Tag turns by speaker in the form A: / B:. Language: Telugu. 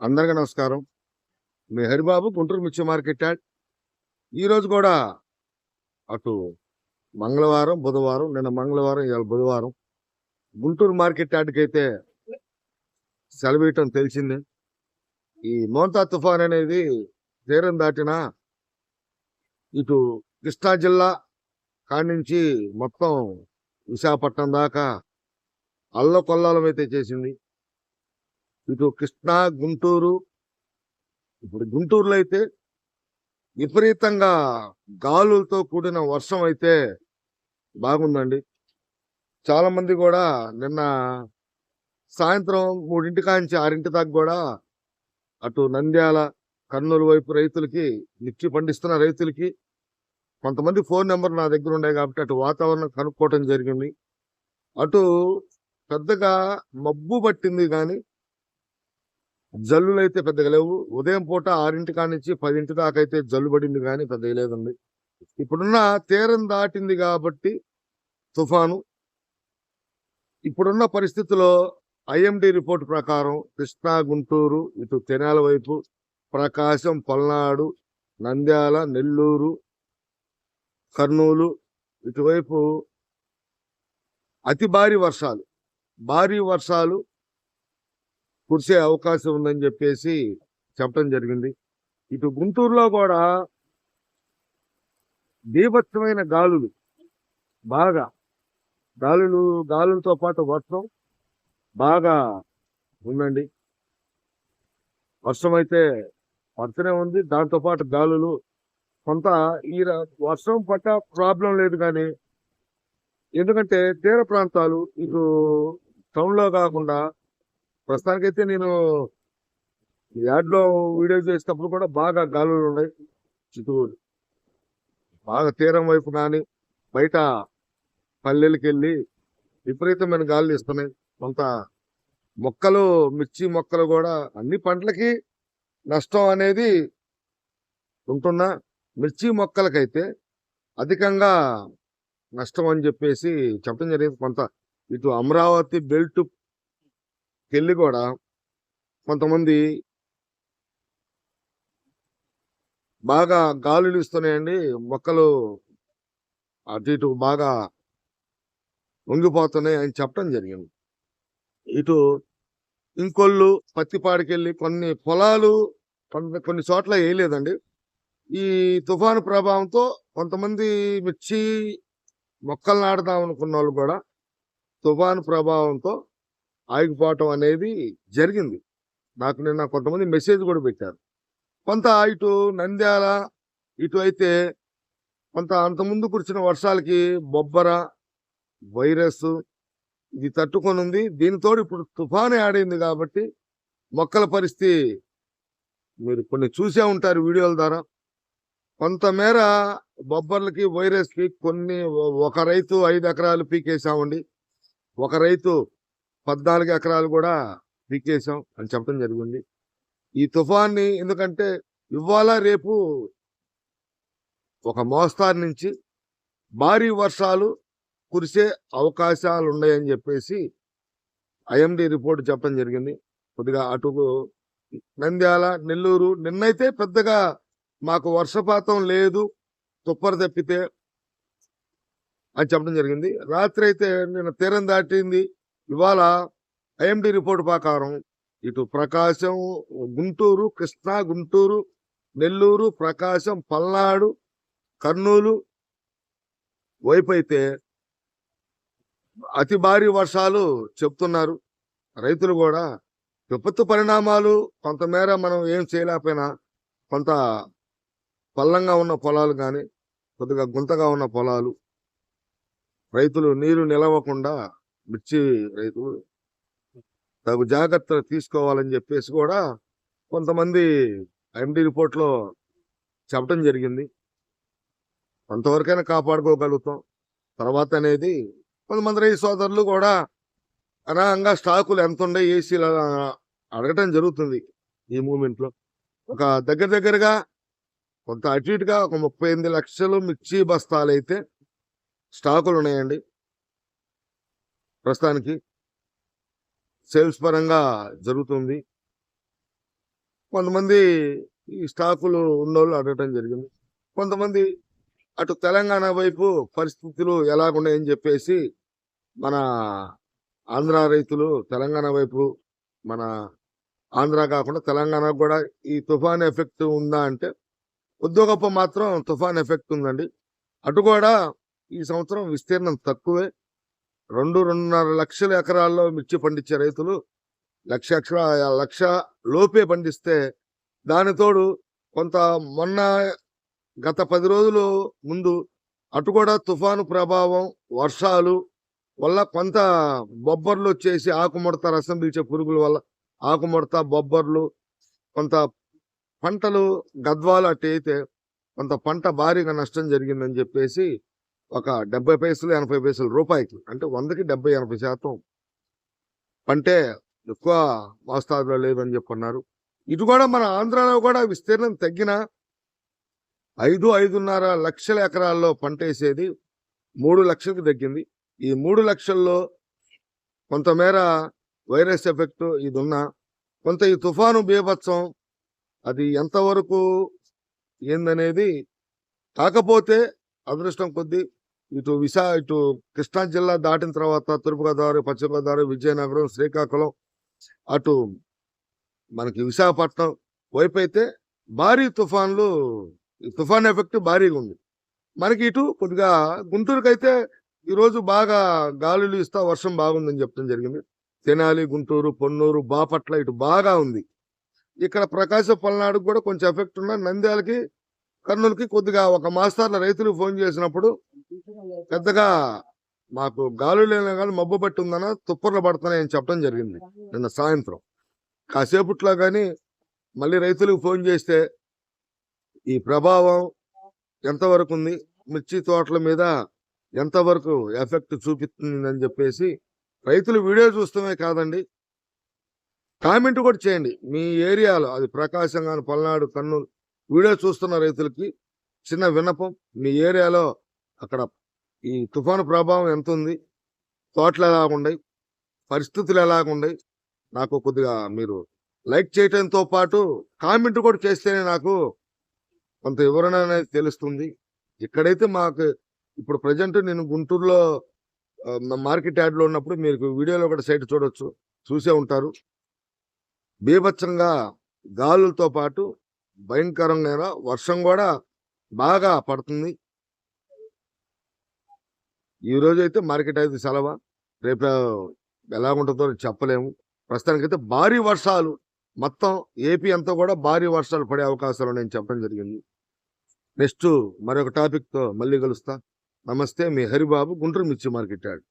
A: అందరికీ నమస్కారం. మీ హరిబాబు గుంటూరు మిర్చి మార్కెట్ యార్డ్ ఈరోజు కూడా అటు మంగళవారం బుధవారం నిన్న మంగళవారం ఇవాళ బుధవారం గుంటూరు మార్కెట్ యార్డ్కి అయితే సెలవేయటం తెలిసిందే. ఈ మోంతా తుఫాన్ అనేది తీరం దాటిన ఇటు కృష్ణా జిల్లా కాడి నుంచి మొత్తం విశాఖపట్నం దాకా అల్లకొల్లాలం అయితే చేసింది. ఇటు కృష్ణా గుంటూరు. ఇప్పుడు గుంటూరులో అయితే విపరీతంగా గాలులతో కూడిన వర్షం అయితే బాగుందండి. చాలామంది కూడా నిన్న సాయంత్రం మూడింటి కాంచి ఆరింటి దాకా కూడా అటు నంద్యాల కర్నూలు వైపు రైతులకి మిర్చి పండిస్తున్న రైతులకి కొంతమంది ఫోన్ నెంబర్ నా దగ్గర ఉన్నాయి కాబట్టి అటు వాతావరణం కనుక్కోవటం జరిగింది. అటు పెద్దగా మబ్బు పట్టింది కానీ జల్లులు అయితే పెద్దగా లేవు. ఉదయం పూట ఆరింటి కానించి పదింటి దాకా అయితే జల్లు పడింది కానీ పెద్దగా లేదండి. ఇప్పుడున్న తీరం దాటింది కాబట్టి తుఫాను. ఇప్పుడున్న పరిస్థితిలో ఐఎండి రిపోర్ట్ ప్రకారం కృష్ణా గుంటూరు ఇటు తెనాల వైపు ప్రకాశం పల్నాడు నంద్యాల నెల్లూరు కర్నూలు ఇటువైపు అతి భారీ వర్షాలు. భారీ వర్షాలు కురిసే అవకాశం ఉందని చెప్పేసి చెప్పడం జరిగింది. ఇటు గుంటూరులో కూడా బీభత్సమైన గాలులు బాగా గాలులు గాలులతో పాటు వర్షం బాగా ఉందండి. వర్షం అయితే పడుతూనే ఉంది. దాంతో పాటు గాలులు కొంత ఈ వర్షం పట్ట ప్రాబ్లం లేదు కానీ ఎందుకంటే తీర ప్రాంతాలు ఇటు టౌన్లో కాకుండా ప్రస్తుతానికైతే నేను యాడ్లో వీడియో చేసేటప్పుడు కూడా బాగా గాలులు ఉన్నాయి చిత్తూరు. బాగా తీరం వైపు కానీ బయట పల్లెలకి వెళ్ళి విపరీతమైన గాలులు ఇస్తున్నాయి కొంత మొక్కలు మిర్చి మొక్కలు కూడా అన్ని పంటలకి నష్టం అనేది ఉంటున్నా మిర్చి మొక్కలకైతే అధికంగా నష్టం అని చెప్పేసి చెప్పడం జరిగింది. కొంత ఇటు అమరావతి బెల్ట్ వెళ్ళి కూడా కొంతమంది బాగా గాలులు ఇస్తున్నాయండి మొక్కలు అటు ఇటు బాగా వంగిపోతున్నాయి అని చెప్పడం జరిగింది. ఇటు ఇంకొల్లు పత్తిపాడికెళ్ళి కొన్ని పొలాలు కొన్ని కొన్ని చోట్ల వేయలేదండి. ఈ తుఫాను ప్రభావంతో కొంతమంది మిర్చి మొక్కలు నాటుదాం అనుకున్న వాళ్ళు కూడా తుఫాను ప్రభావంతో ఆగిపోవటం అనేది జరిగింది. నాకు నిన్న కొంతమంది మెసేజ్ కూడా పెట్టారు. కొంత ఇటు నంద్యాల ఇటు అయితే కొంత అంతకుముందు కురిసిన వర్షాలకి బొబ్బర వైరస్ ఇది తట్టుకొని ఉంది. దీనితో ఇప్పుడు తుఫాను ఆడింది కాబట్టి మొక్కల పరిస్థితి మీరు కొన్ని చూసే ఉంటారు వీడియోల ద్వారా. కొంతమేర బొబ్బర్లకి వైరస్కి కొన్ని ఒక రైతు ఐదు ఎకరాలు పీకేసామండి ఒక రైతు పద్నాలుగు ఎకరాలు కూడా పీకేసాం అని చెప్పడం జరిగింది. ఈ తుఫాన్ని ఎందుకంటే ఇవాళ రేపు ఒక మోస్తారు నుంచి భారీ వర్షాలు కురిసే అవకాశాలు ఉన్నాయని చెప్పేసి ఐఎండి రిపోర్ట్ చెప్పడం జరిగింది. కొద్దిగా అటు నంద్యాల నెల్లూరు నిన్నైతే పెద్దగా మాకు వర్షపాతం లేదు తుప్పర తప్పితే అని చెప్పడం జరిగింది. రాత్రి అయితే నిన్న తీరం దాటింది. ఇవాళ ఐఎండి రిపోర్ట్ ప్రకారం ఇటు ప్రకాశం గుంటూరు కృష్ణా గుంటూరు నెల్లూరు ప్రకాశం పల్నాడు కర్నూలు వైపు అయితే అతి భారీ వర్షాలు చెప్తున్నారు. రైతులు కూడా విపత్తు పరిణామాలు కొంతమేర మనం ఏం చేయలేకపోయినా కొంత పల్లంగా ఉన్న పొలాలు కానీ కొద్దిగా గుంతగా ఉన్న పొలాలు రైతులు నీరు నిలవకుండా మిర్చి రైతులు తగు జాగ్రత్తలు తీసుకోవాలని చెప్పేసి కూడా కొంతమంది ఎండి రిపోర్ట్లో చెప్పడం జరిగింది. కొంతవరకైనా కాపాడుకోగలుగుతాం. తర్వాత అనేది కొంతమంది రైతు సోదరులు కూడా అనాహంగా స్టాకులు ఎంత ఉండే ఏసీలు అడగటం జరుగుతుంది ఈ మూమెంట్లో. ఒక దగ్గర దగ్గరగా కొంత అటు ఇటుగా ఒక ముప్పై ఎనిమిది లక్షలు మిర్చి బస్తాలు అయితే స్టాకులు ఉన్నాయండి. ప్రస్తుతానికి సేల్స్ పరంగా జరుగుతుంది. కొంతమంది ఈ స్టాకులు ఉన్నోళ్ళు అడగటం జరిగింది. కొంతమంది అటు తెలంగాణ వైపు పరిస్థితులు ఎలాగున్నాయని చెప్పేసి మన ఆంధ్ర రైతులు తెలంగాణ వైపు మన ఆంధ్ర కాకుండా తెలంగాణ కూడా ఈ తుఫాన్ ఎఫెక్ట్ ఉందా అంటే ఉద్యోగప్ప మాత్రం తుఫాన్ ఎఫెక్ట్ ఉందండి. అటు కూడా ఈ సంవత్సరం విస్తీర్ణం తక్కువే. రెండు రెండున్నర లక్షల ఎకరాల్లో మిర్చి పండించే రైతులు లక్ష లక్ష లోపే పండిస్తే దానితోడు కొంత మొన్న గత పది రోజులు ముందు అటు కూడా తుఫాను ప్రభావం వర్షాలు వల్ల కొంత బొబ్బర్లు వచ్చేసి ఆకుముడత రసం పీల్చే పురుగుల వల్ల ఆకుముడత బొబ్బర్లు కొంత పంటలు గద్వాలు అట్టయితే కొంత పంట భారీగా నష్టం జరిగిందని చెప్పేసి ఒక డెబ్బై పైసలు ఎనభై పైసలు రూపాయికి అంటే వందకి డెబ్బై ఎనభై శాతం. పంటే ఎక్కువ మోస్తాదులో లేదని చెప్పన్నారు. ఇటు కూడా మన ఆంధ్రాలో కూడా విస్తీర్ణం తగ్గిన ఐదు ఐదున్నర లక్షల ఎకరాల్లో పంట వేసేది మూడు లక్షలకు తగ్గింది. ఈ మూడు లక్షల్లో కొంతమేర వైరస్ ఎఫెక్ట్ ఇది ఉన్నా కొంత ఈ తుఫాను బీభత్సం అది ఎంతవరకు ఏందనేది కాకపోతే అదృష్టం కొద్దీ ఇటు విశా ఇటు కృష్ణా జిల్లా దాటిన తర్వాత తూర్పుగోదావరి పశ్చిమ గోదావరి విజయనగరం శ్రీకాకుళం అటు మనకి విశాఖపట్నం వైపు అయితే భారీ తుఫాన్లు తుఫాన్ ఎఫెక్ట్ భారీగా ఉంది. మనకి ఇటు కొద్దిగా గుంటూరుకి అయితే ఈరోజు బాగా గాలులు ఇస్తా వర్షం బాగుందని చెప్పడం జరిగింది. తెనాలి గుంటూరు పొన్నూరు బాపట్ల ఇటు బాగా ఉంది. ఇక్కడ ప్రకాశం పల్నాడుకు కూడా కొంచెం ఎఫెక్ట్ ఉన్న నంద్యాలకి కర్నూలుకి కొద్దిగా ఒక మాస్తార్ల రైతులు ఫోన్ చేసినప్పుడు పెద్దగా మాకు గాలు లేని కానీ మబ్బు పట్టి ఉందన్న తుప్పర్లు పడుతున్నాయని చెప్పడం జరిగింది నిన్న సాయంత్రం. కాసేపట్లో కానీ మళ్ళీ రైతులకు ఫోన్ చేస్తే ఈ ప్రభావం ఎంతవరకు ఉంది? మిర్చి తోటల మీద ఎంతవరకు ఎఫెక్ట్ చూపిస్తుంది అని చెప్పేసి రైతులు వీడియో చూస్తామే కాదండి. కామెంట్ కూడా చేయండి. మీ ఏరియాలో అది ప్రకాశం కానీ పల్నాడు కర్నూలు వీడియో చూస్తున్న రైతులకి చిన్న విన్నపం. మీ ఏరియాలో అక్కడ ఈ తుఫాను ప్రభావం ఎంత ఉంది తోటలు ఎలాగున్నాయి పరిస్థితులు ఎలాగున్నాయి నాకు కొద్దిగా మీరు లైక్ చేయడంతో పాటు కామెంట్ కూడా చేస్తేనే నాకు కొంత వివరణ అనేది తెలుస్తుంది. ఇక్కడైతే మాకు ఇప్పుడు ప్రజెంట్ నేను గుంటూరులో మార్కెట్ యార్డ్లో ఉన్నప్పుడు మీరు వీడియోలో కూడా సైట్ చూడొచ్చు చూసే ఉంటారు. బీభత్సంగా గాలులతో పాటు భయంకరంగా వర్షం కూడా బాగా పడుతుంది. ఈ రోజైతే అయితే మార్కెట్ అయితే సెలవు? రేపు ఎలా ఉంటుందో చెప్పలేము. ప్రస్తుతానికైతే భారీ వర్షాలు మొత్తం ఏపీ అంతా కూడా భారీ వర్షాలు పడే అవకాశాలు నేను చెప్పడం జరిగింది. నెక్స్ట్ మరొక టాపిక్తో మళ్ళీ కలుస్తా. నమస్తే మీ హరిబాబు గుంటూరు మిర్చి మార్కెట్ యాడ్.